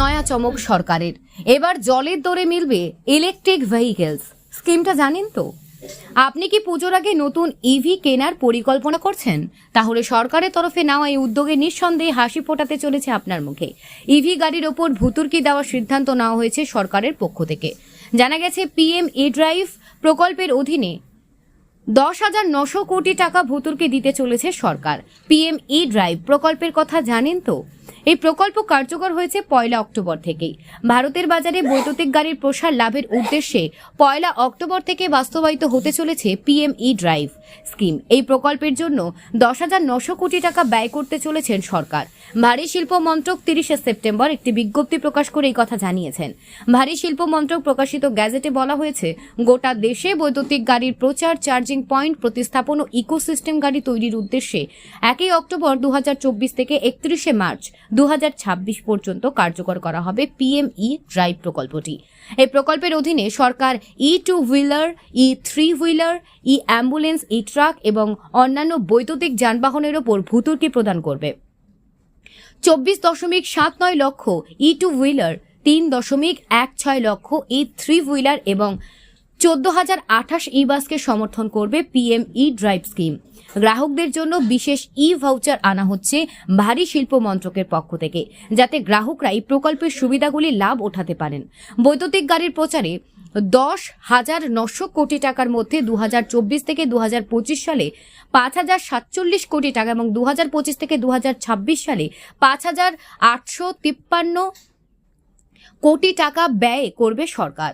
নয়া চমক সরকারের। এবার জলের দরে মিলবে ইলেকট্রিক ভেহিকেলস স্কিমটা জানেন তো? আপনি কি পুজোর আগে নতুন ইভি কেনার পরিকল্পনা করছেন? তাহলে সরকারের তরফে নেওয়া এই উদ্যোগে নিঃসন্দেহে হাসি ফোটাতে চলেছে আপনার মুখে। ইভি গাড়ির ওপর ভুতুর্কি দেওয়ার সিদ্ধান্ত নেওয়া হয়েছে সরকারের পক্ষ থেকে। জানা গেছে পিএম ই ড্রাইভ প্রকল্পের অধীনে দশ হাজার নশো কোটি টাকা ভুতুরকে দিতে চলেছে সরকার। পিএম ই ড্রাইভ প্রকল্পের কথা জানেন তো? এই প্রকল্প কার্যকর হয়েছে পয়লা অক্টোবর থেকেই। ভারতের বাজারে বৈদ্যুতিক গাড়ির প্রসার লাভের উদ্দেশ্যে পয়লা অক্টোবর থেকে বাস্তবায়িত হতে চলেছে পিএম ই ড্রাইভ স্কিম। এই প্রকল্পের জন্য দশ হাজার নশো কোটি টাকা ব্যয় করতে চলেছেন সরকার। ভারী শিল্প মন্ত্রক তিরিশে সেপ্টেম্বর একটি বিজ্ঞপ্তি প্রকাশ করে এই কথা জানিয়েছেন। ভারী শিল্প মন্ত্রক প্রকাশিত গ্যাজেটে বলা হয়েছে, গোটা দেশে বৈদ্যুতিক গাড়ির প্রচার, চার্জিং পয়েন্ট প্রতিস্থাপন ও ইকোসিস্টেম গাড়ি তৈরির উদ্দেশ্যে একই অক্টোবর দু হাজার চব্বিশ থেকে একত্রিশে মার্চ দু হাজার ছাব্বিশ পর্যন্ত কার্যকর করা হবে পিএমই ড্রাইভ প্রকল্পটি। এই প্রকল্পের অধীনে সরকার e two wheeler, e three wheeler, e ambulance, e truck এবং অন্যান্য বৈদ্যুতিক যানবাহনের ওপর ভুতুর্কি প্রদান করবে। চব্বিশ দশমিক সাত নয় লক্ষ ই টু হুইলার, তিন দশমিক এক ছয় লক্ষ ই থ্রি হুইলার এবং চোদ্দ হাজার আঠাশ ই বাসকে সমর্থন করবে পিএম ই ড্রাইভ স্কিম গ্রাহকদের জন্য বিশেষ ই ভাউচার আনা হচ্ছে ভারী শিল্প মন্ত্রকের পক্ষ থেকে, যাতে গ্রাহকরা এই প্রকল্পের সুবিধাগুলি লাভ ওঠাতে পারেন। বৈদ্যুতিক গাড়ির প্রচারে দশ হাজার নশো কোটি টাকার মধ্যে দু হাজার চব্বিশ থেকে দু হাজার পঁচিশ সালে পাঁচ হাজার সাতচল্লিশ কোটি টাকা এবং দু হাজার পঁচিশ থেকে দু হাজার ছাব্বিশ সালে পাঁচ হাজার আটশো তিপ্পান্ন কোটি টাকা ব্যয় করবে সরকার।